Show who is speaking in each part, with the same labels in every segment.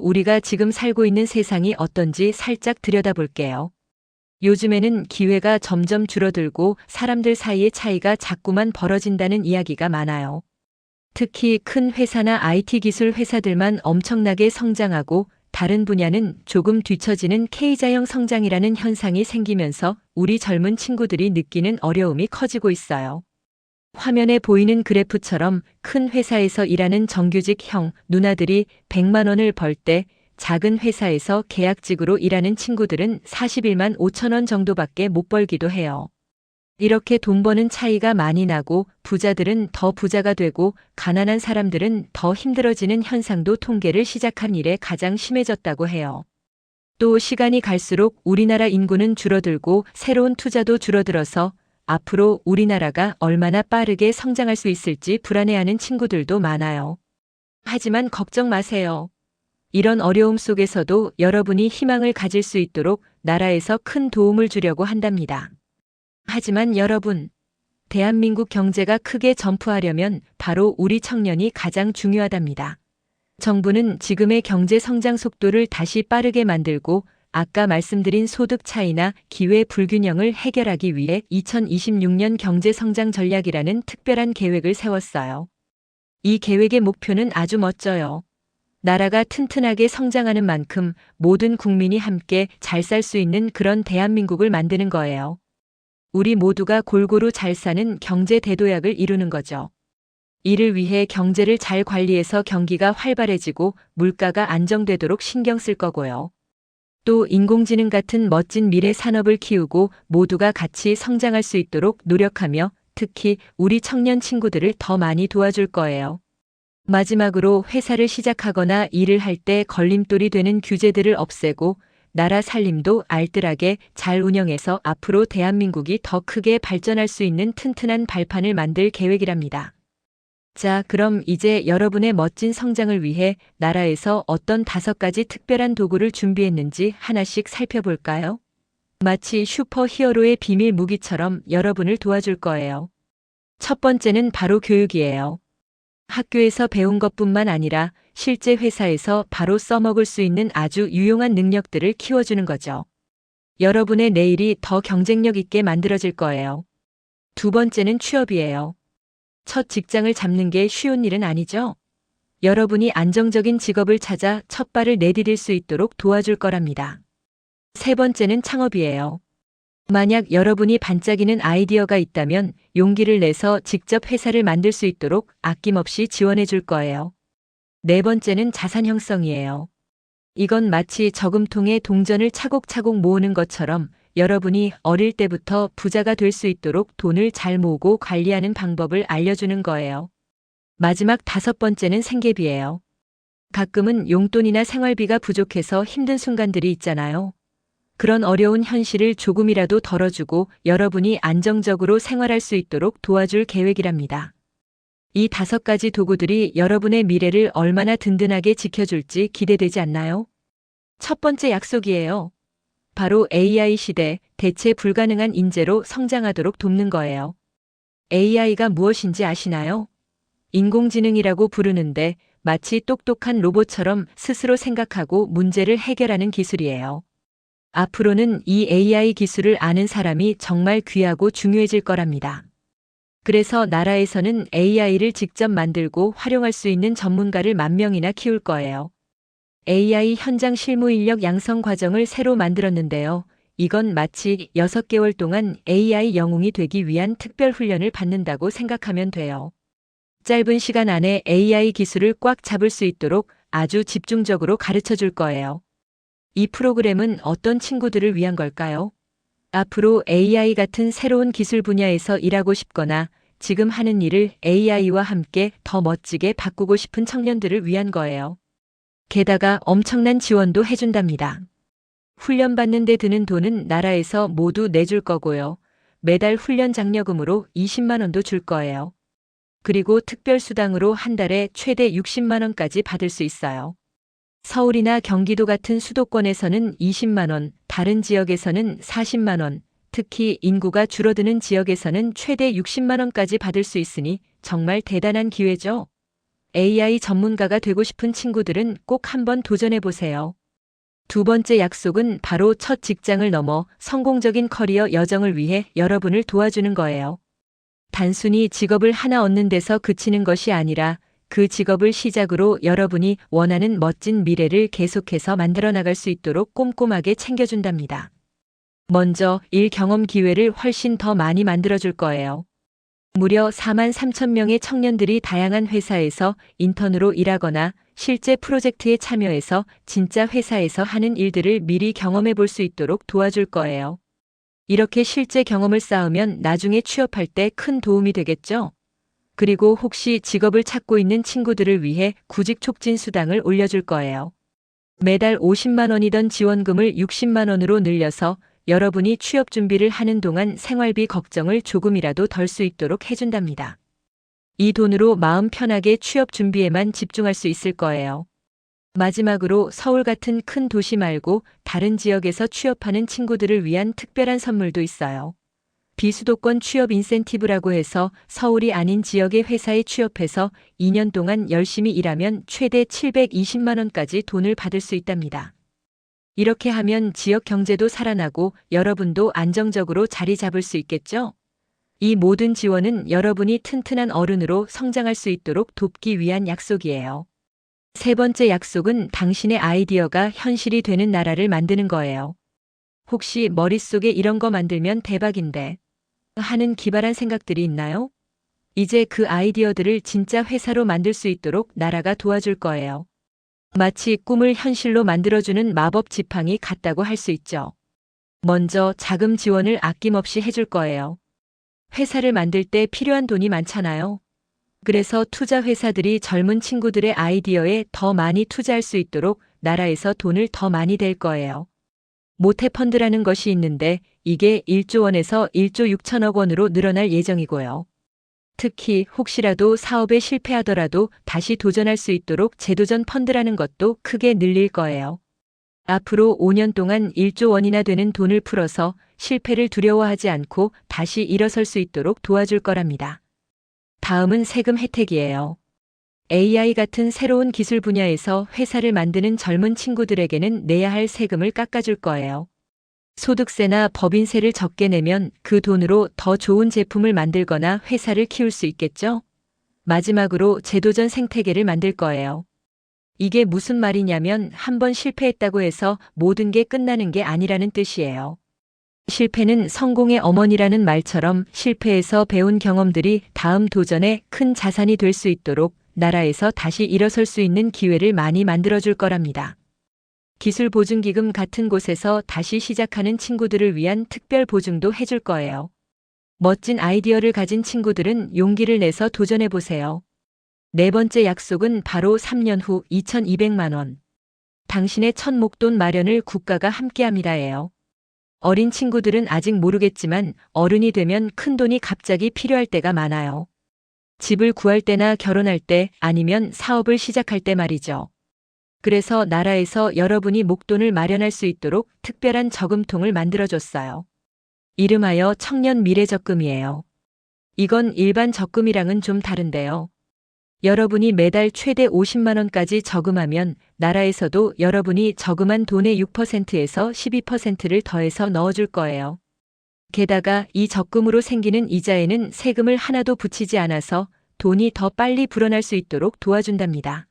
Speaker 1: 우리가 지금 살고 있는 세상이 어떤지 살짝 들여다볼게요. 요즘에는 기회가 점점 줄어들고 사람들 사이의 차이가 자꾸만 벌어진다는 이야기가 많아요. 특히 큰 회사나 IT 기술 회사들만 엄청나게 성장하고 다른 분야는 조금 뒤처지는 K자형 성장이라는 현상이 생기면서 우리 젊은 친구들이 느끼는 어려움이 커지고 있어요. 화면에 보이는 그래프처럼 큰 회사에서 일하는 정규직 형, 누나들이 100만 원을 벌 때 작은 회사에서 계약직으로 일하는 친구들은 41만 5천 원 정도밖에 못 벌기도 해요. 이렇게 돈 버는 차이가 많이 나고 부자들은 더 부자가 되고 가난한 사람들은 더 힘들어지는 현상도 통계를 시작한 이래 가장 심해졌다고 해요. 또 시간이 갈수록 우리나라 인구는 줄어들고 새로운 투자도 줄어들어서 앞으로 우리나라가 얼마나 빠르게 성장할 수 있을지 불안해하는 친구들도 많아요. 하지만 걱정 마세요. 이런 어려움 속에서도 여러분이 희망을 가질 수 있도록 나라에서 큰 도움을 주려고 한답니다. 하지만 여러분, 대한민국 경제가 크게 점프하려면 바로 우리 청년이 가장 중요하답니다. 정부는 지금의 경제 성장 속도를 다시 빠르게 만들고 아까 말씀드린 소득 차이나 기회 불균형을 해결하기 위해 2026년 경제 성장 전략이라는 특별한 계획을 세웠어요. 이 계획의 목표는 아주 멋져요. 나라가 튼튼하게 성장하는 만큼 모든 국민이 함께 잘 살 수 있는 그런 대한민국을 만드는 거예요. 우리 모두가 골고루 잘 사는 경제 대도약을 이루는 거죠. 이를 위해 경제를 잘 관리해서 경기가 활발해지고 물가가 안정되도록 신경 쓸 거고요. 또 인공지능 같은 멋진 미래 산업을 키우고 모두가 같이 성장할 수 있도록 노력하며 특히 우리 청년 친구들을 더 많이 도와줄 거예요. 마지막으로 회사를 시작하거나 일을 할 때 걸림돌이 되는 규제들을 없애고 나라 살림도 알뜰하게 잘 운영해서 앞으로 대한민국이 더 크게 발전할 수 있는 튼튼한 발판을 만들 계획이랍니다. 자, 그럼 이제 여러분의 멋진 성장을 위해 나라에서 어떤 다섯 가지 특별한 도구를 준비했는지 하나씩 살펴볼까요? 마치 슈퍼 히어로의 비밀 무기처럼 여러분을 도와줄 거예요. 첫 번째는 바로 교육이에요. 학교에서 배운 것뿐만 아니라 실제 회사에서 바로 써먹을 수 있는 아주 유용한 능력들을 키워주는 거죠. 여러분의 내일이 더 경쟁력 있게 만들어질 거예요. 두 번째는 취업이에요. 첫 직장을 잡는 게 쉬운 일은 아니죠. 여러분이 안정적인 직업을 찾아 첫 발을 내디딜 수 있도록 도와줄 거랍니다. 세 번째는 창업이에요. 만약 여러분이 반짝이는 아이디어가 있다면 용기를 내서 직접 회사를 만들 수 있도록 아낌없이 지원해 줄 거예요. 네 번째는 자산 형성이에요. 이건 마치 저금통에 동전을 차곡차곡 모으는 것처럼 여러분이 어릴 때부터 부자가 될 수 있도록 돈을 잘 모으고 관리하는 방법을 알려주는 거예요. 마지막 다섯 번째는 생계비예요. 가끔은 용돈이나 생활비가 부족해서 힘든 순간들이 있잖아요. 그런 어려운 현실을 조금이라도 덜어주고 여러분이 안정적으로 생활할 수 있도록 도와줄 계획이랍니다. 이 다섯 가지 도구들이 여러분의 미래를 얼마나 든든하게 지켜줄지 기대되지 않나요? 첫 번째 약속이에요. 바로 AI 시대 대체 불가능한 인재로 성장하도록 돕는 거예요. AI가 무엇인지 아시나요? 인공지능이라고 부르는데 마치 똑똑한 로봇처럼 스스로 생각하고 문제를 해결하는 기술이에요. 앞으로는 이 AI 기술을 아는 사람이 정말 귀하고 중요해질 거랍니다. 그래서 나라에서는 AI를 직접 만들고 활용할 수 있는 전문가를 만 명이나 키울 거예요. AI 현장 실무 인력 양성 과정을 새로 만들었는데요. 이건 마치 6개월 동안 AI 영웅이 되기 위한 특별 훈련을 받는다고 생각하면 돼요. 짧은 시간 안에 AI 기술을 꽉 잡을 수 있도록 아주 집중적으로 가르쳐 줄 거예요. 이 프로그램은 어떤 친구들을 위한 걸까요? 앞으로 AI 같은 새로운 기술 분야에서 일하고 싶거나 지금 하는 일을 AI와 함께 더 멋지게 바꾸고 싶은 청년들을 위한 거예요. 게다가 엄청난 지원도 해준답니다. 훈련받는 데 드는 돈은 나라에서 모두 내줄 거고요. 매달 훈련 장려금으로 20만 원도 줄 거예요. 그리고 특별수당으로 한 달에 최대 60만 원까지 받을 수 있어요. 서울이나 경기도 같은 수도권에서는 20만 원, 다른 지역에서는 40만 원, 특히 인구가 줄어드는 지역에서는 최대 60만 원까지 받을 수 있으니 정말 대단한 기회죠. AI 전문가가 되고 싶은 친구들은 꼭 한번 도전해 보세요. 두 번째 약속은 바로 첫 직장을 넘어 성공적인 커리어 여정을 위해 여러분을 도와주는 거예요. 단순히 직업을 하나 얻는 데서 그치는 것이 아니라 그 직업을 시작으로 여러분이 원하는 멋진 미래를 계속해서 만들어 나갈 수 있도록 꼼꼼하게 챙겨준답니다. 먼저 일 경험 기회를 훨씬 더 많이 만들어줄 거예요. 무려 4만 3천 명의 청년들이 다양한 회사에서 인턴으로 일하거나 실제 프로젝트에 참여해서 진짜 회사에서 하는 일들을 미리 경험해 볼 수 있도록 도와줄 거예요. 이렇게 실제 경험을 쌓으면 나중에 취업할 때 큰 도움이 되겠죠? 그리고 혹시 직업을 찾고 있는 친구들을 위해 구직 촉진 수당을 올려줄 거예요. 매달 50만 원이던 지원금을 60만 원으로 늘려서 여러분이 취업 준비를 하는 동안 생활비 걱정을 조금이라도 덜 수 있도록 해준답니다. 이 돈으로 마음 편하게 취업 준비에만 집중할 수 있을 거예요. 마지막으로 서울 같은 큰 도시 말고 다른 지역에서 취업하는 친구들을 위한 특별한 선물도 있어요. 비수도권 취업 인센티브라고 해서 서울이 아닌 지역의 회사에 취업해서 2년 동안 열심히 일하면 최대 720만 원까지 돈을 받을 수 있답니다. 이렇게 하면 지역 경제도 살아나고 여러분도 안정적으로 자리 잡을 수 있겠죠? 이 모든 지원은 여러분이 튼튼한 어른으로 성장할 수 있도록 돕기 위한 약속이에요. 세 번째 약속은 당신의 아이디어가 현실이 되는 나라를 만드는 거예요. 혹시 머릿속에 이런 거 만들면 대박인데 하는 기발한 생각들이 있나요? 이제 그 아이디어들을 진짜 회사로 만들 수 있도록 나라가 도와줄 거예요. 마치 꿈을 현실로 만들어주는 마법 지팡이 같다고 할 수 있죠. 먼저 자금 지원을 아낌없이 해줄 거예요. 회사를 만들 때 필요한 돈이 많잖아요. 그래서 투자 회사들이 젊은 친구들의 아이디어에 더 많이 투자할 수 있도록 나라에서 돈을 더 많이 댈 거예요. 모태펀드라는 것이 있는데 이게 1조 원에서 1조 6천억 원으로 늘어날 예정이고요. 특히 혹시라도 사업에 실패하더라도 다시 도전할 수 있도록 재도전 펀드라는 것도 크게 늘릴 거예요. 앞으로 5년 동안 1조 원이나 되는 돈을 풀어서 실패를 두려워하지 않고 다시 일어설 수 있도록 도와줄 거랍니다. 다음은 세금 혜택이에요. AI 같은 새로운 기술 분야에서 회사를 만드는 젊은 친구들에게는 내야 할 세금을 깎아줄 거예요. 소득세나 법인세를 적게 내면 그 돈으로 더 좋은 제품을 만들거나 회사를 키울 수 있겠죠? 마지막으로 재도전 생태계를 만들 거예요. 이게 무슨 말이냐면 한번 실패했다고 해서 모든 게 끝나는 게 아니라는 뜻이에요. 실패는 성공의 어머니라는 말처럼 실패에서 배운 경험들이 다음 도전에 큰 자산이 될 수 있도록 나라에서 다시 일어설 수 있는 기회를 많이 만들어줄 거랍니다. 기술 보증기금 같은 곳에서 다시 시작하는 친구들을 위한 특별 보증도 해줄 거예요. 멋진 아이디어를 가진 친구들은 용기를 내서 도전해 보세요. 네 번째 약속은 바로 3년 후 2200만 원. 당신의 첫 목돈 마련을 국가가 함께합니다예요. 어린 친구들은 아직 모르겠지만 어른이 되면 큰 돈이 갑자기 필요할 때가 많아요. 집을 구할 때나 결혼할 때 아니면 사업을 시작할 때 말이죠. 그래서 나라에서 여러분이 목돈을 마련할 수 있도록 특별한 저금통을 만들어줬어요. 이름하여 청년 미래 적금이에요. 이건 일반 적금이랑은 좀 다른데요. 여러분이 매달 최대 50만원까지 저금하면 나라에서도 여러분이 저금한 돈의 6%에서 12%를 더해서 넣어줄 거예요. 게다가 이 적금으로 생기는 이자에는 세금을 하나도 붙이지 않아서 돈이 더 빨리 불어날 수 있도록 도와준답니다.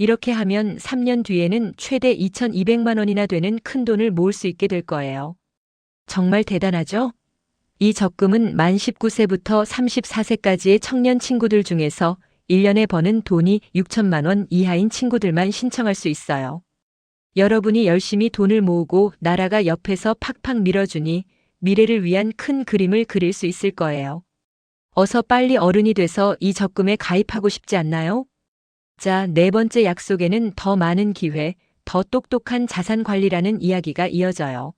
Speaker 1: 이렇게 하면 3년 뒤에는 최대 2,200만 원이나 되는 큰 돈을 모을 수 있게 될 거예요. 정말 대단하죠? 이 적금은 만 19세부터 34세까지의 청년 친구들 중에서 1년에 버는 돈이 6천만 원 이하인 친구들만 신청할 수 있어요. 여러분이 열심히 돈을 모으고 나라가 옆에서 팍팍 밀어주니 미래를 위한 큰 그림을 그릴 수 있을 거예요. 어서 빨리 어른이 돼서 이 적금에 가입하고 싶지 않나요? 자, 네 번째 약속에는 더 많은 기회, 더 똑똑한 자산 관리라는 이야기가 이어져요.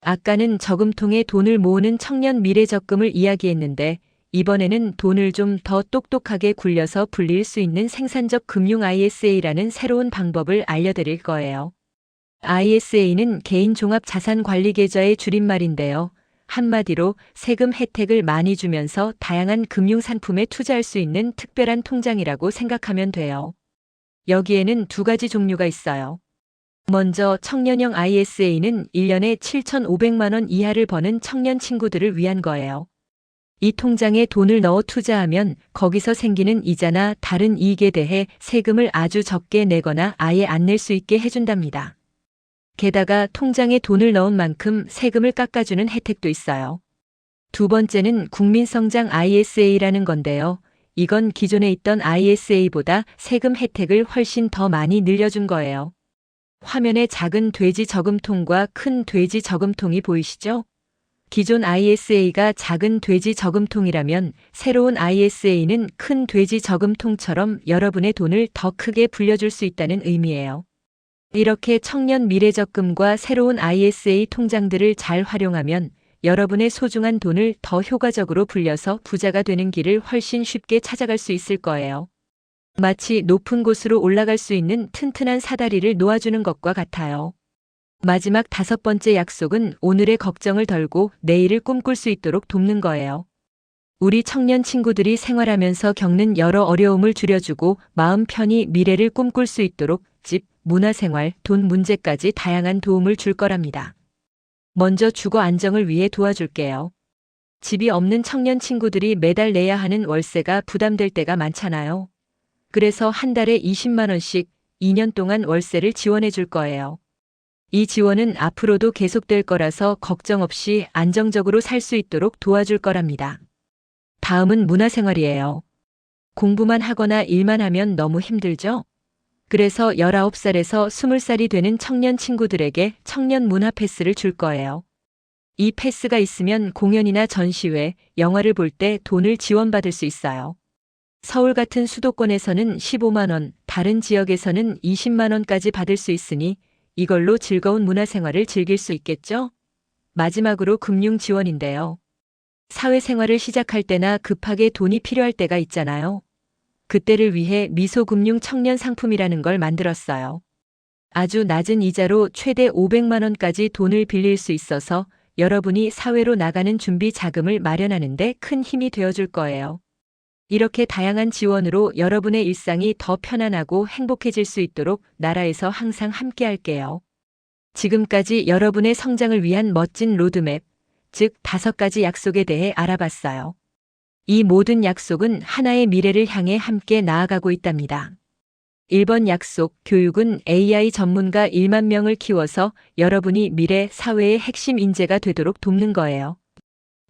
Speaker 1: 아까는 저금통에 돈을 모으는 청년 미래 적금을 이야기했는데 이번에는 돈을 좀 더 똑똑하게 굴려서 불릴 수 있는 생산적 금융 ISA라는 새로운 방법을 알려드릴 거예요. ISA는 개인 종합 자산 관리 계좌의 줄임말인데요. 한마디로 세금 혜택을 많이 주면서 다양한 금융 상품에 투자할 수 있는 특별한 통장이라고 생각하면 돼요. 여기에는 두 가지 종류가 있어요. 먼저 청년형 ISA는 1년에 7,500만 원 이하를 버는 청년 친구들을 위한 거예요. 이 통장에 돈을 넣어 투자하면 거기서 생기는 이자나 다른 이익에 대해 세금을 아주 적게 내거나 아예 안 낼 수 있게 해준답니다. 게다가 통장에 돈을 넣은 만큼 세금을 깎아주는 혜택도 있어요. 두 번째는 국민성장 ISA라는 건데요. 이건 기존에 있던 ISA보다 세금 혜택을 훨씬 더 많이 늘려준 거예요. 화면에 작은 돼지 저금통과 큰 돼지 저금통이 보이시죠? 기존 ISA가 작은 돼지 저금통이라면 새로운 ISA는 큰 돼지 저금통처럼 여러분의 돈을 더 크게 불려줄 수 있다는 의미예요. 이렇게 청년 미래적금과 새로운 ISA 통장들을 잘 활용하면 여러분의 소중한 돈을 더 효과적으로 불려서 부자가 되는 길을 훨씬 쉽게 찾아갈 수 있을 거예요. 마치 높은 곳으로 올라갈 수 있는 튼튼한 사다리를 놓아주는 것과 같아요. 마지막 다섯 번째 약속은 오늘의 걱정을 덜고 내일을 꿈꿀 수 있도록 돕는 거예요. 우리 청년 친구들이 생활하면서 겪는 여러 어려움을 줄여주고 마음 편히 미래를 꿈꿀 수 있도록 집, 문화생활, 돈 문제까지 다양한 도움을 줄 거랍니다. 먼저 주거 안정을 위해 도와줄게요. 집이 없는 청년 친구들이 매달 내야 하는 월세가 부담될 때가 많잖아요. 그래서 한 달에 20만원씩 2년 동안 월세를 지원해 줄 거예요. 이 지원은 앞으로도 계속될 거라서 걱정 없이 안정적으로 살 수 있도록 도와줄 거랍니다. 다음은 문화생활이에요. 공부만 하거나 일만 하면 너무 힘들죠? 그래서 19살에서 20살이 되는 청년 친구들에게 청년 문화 패스를 줄 거예요. 이 패스가 있으면 공연이나 전시회, 영화를 볼 때 돈을 지원받을 수 있어요. 서울 같은 수도권에서는 15만원, 다른 지역에서는 20만원까지 받을 수 있으니 이걸로 즐거운 문화생활을 즐길 수 있겠죠? 마지막으로 금융 지원인데요. 사회생활을 시작할 때나 급하게 돈이 필요할 때가 있잖아요. 그때를 위해 미소금융 청년 상품이라는 걸 만들었어요. 아주 낮은 이자로 최대 500만 원까지 돈을 빌릴 수 있어서 여러분이 사회로 나가는 준비 자금을 마련하는데 큰 힘이 되어줄 거예요. 이렇게 다양한 지원으로 여러분의 일상이 더 편안하고 행복해질 수 있도록 나라에서 항상 함께 할게요. 지금까지 여러분의 성장을 위한 멋진 로드맵, 즉 다섯 가지 약속에 대해 알아봤어요. 이 모든 약속은 하나의 미래를 향해 함께 나아가고 있답니다. 1번 약속, 교육은 AI 전문가 1만 명을 키워서 여러분이 미래 사회의 핵심 인재가 되도록 돕는 거예요.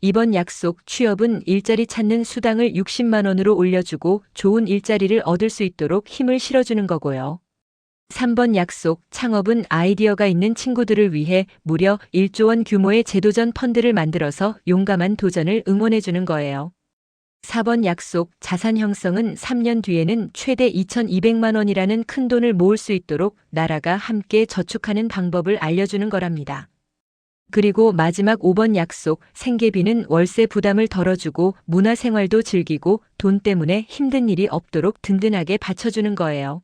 Speaker 1: 2번 약속, 취업은 일자리 찾는 수당을 60만원으로 올려주고 좋은 일자리를 얻을 수 있도록 힘을 실어주는 거고요. 3번 약속, 창업은 아이디어가 있는 친구들을 위해 무려 1조 원 규모의 제도전 펀드를 만들어서 용감한 도전을 응원해주는 거예요. 4번 약속, 자산 형성은 3년 뒤에는 최대 2,200만 원이라는 큰 돈을 모을 수 있도록 나라가 함께 저축하는 방법을 알려주는 거랍니다. 그리고 마지막 5번 약속, 생계비는 월세 부담을 덜어주고 문화생활도 즐기고 돈 때문에 힘든 일이 없도록 든든하게 받쳐주는 거예요.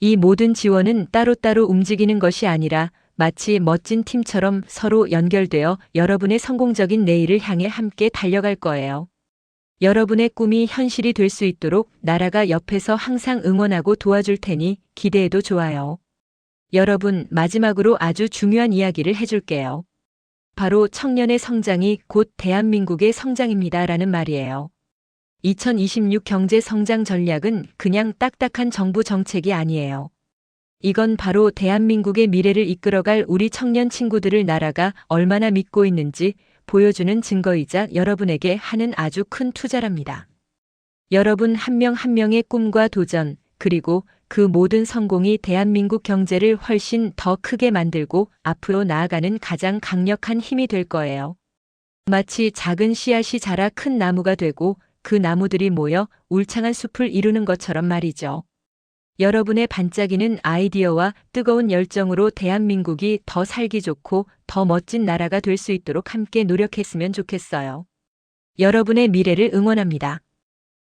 Speaker 1: 이 모든 지원은 따로따로 움직이는 것이 아니라 마치 멋진 팀처럼 서로 연결되어 여러분의 성공적인 내일을 향해 함께 달려갈 거예요. 여러분의 꿈이 현실이 될 수 있도록 나라가 옆에서 항상 응원하고 도와줄 테니 기대해도 좋아요. 여러분, 마지막으로 아주 중요한 이야기를 해줄게요. 바로 청년의 성장이 곧 대한민국의 성장입니다. 라는 말이에요. 2026 경제 성장 전략은 그냥 딱딱한 정부 정책이 아니에요. 이건 바로 대한민국의 미래를 이끌어갈 우리 청년 친구들을 나라가 얼마나 믿고 있는지 보여주는 증거이자 여러분에게 하는 아주 큰 투자랍니다. 여러분 한명한 명의 꿈과 도전, 그리고 그 모든 성공이 대한민국 경제를 훨씬 더 크게 만들고 앞으로 나아가는 가장 강력한 힘이 될 거예요. 마치 작은 씨앗이 자라 큰 나무가 되고 그 나무들이 모여 울창한 숲을 이루는 것처럼 말이죠. 여러분의 반짝이는 아이디어와 뜨거운 열정으로 대한민국이 더 살기 좋고 더 멋진 나라가 될 수 있도록 함께 노력했으면 좋겠어요. 여러분의 미래를 응원합니다.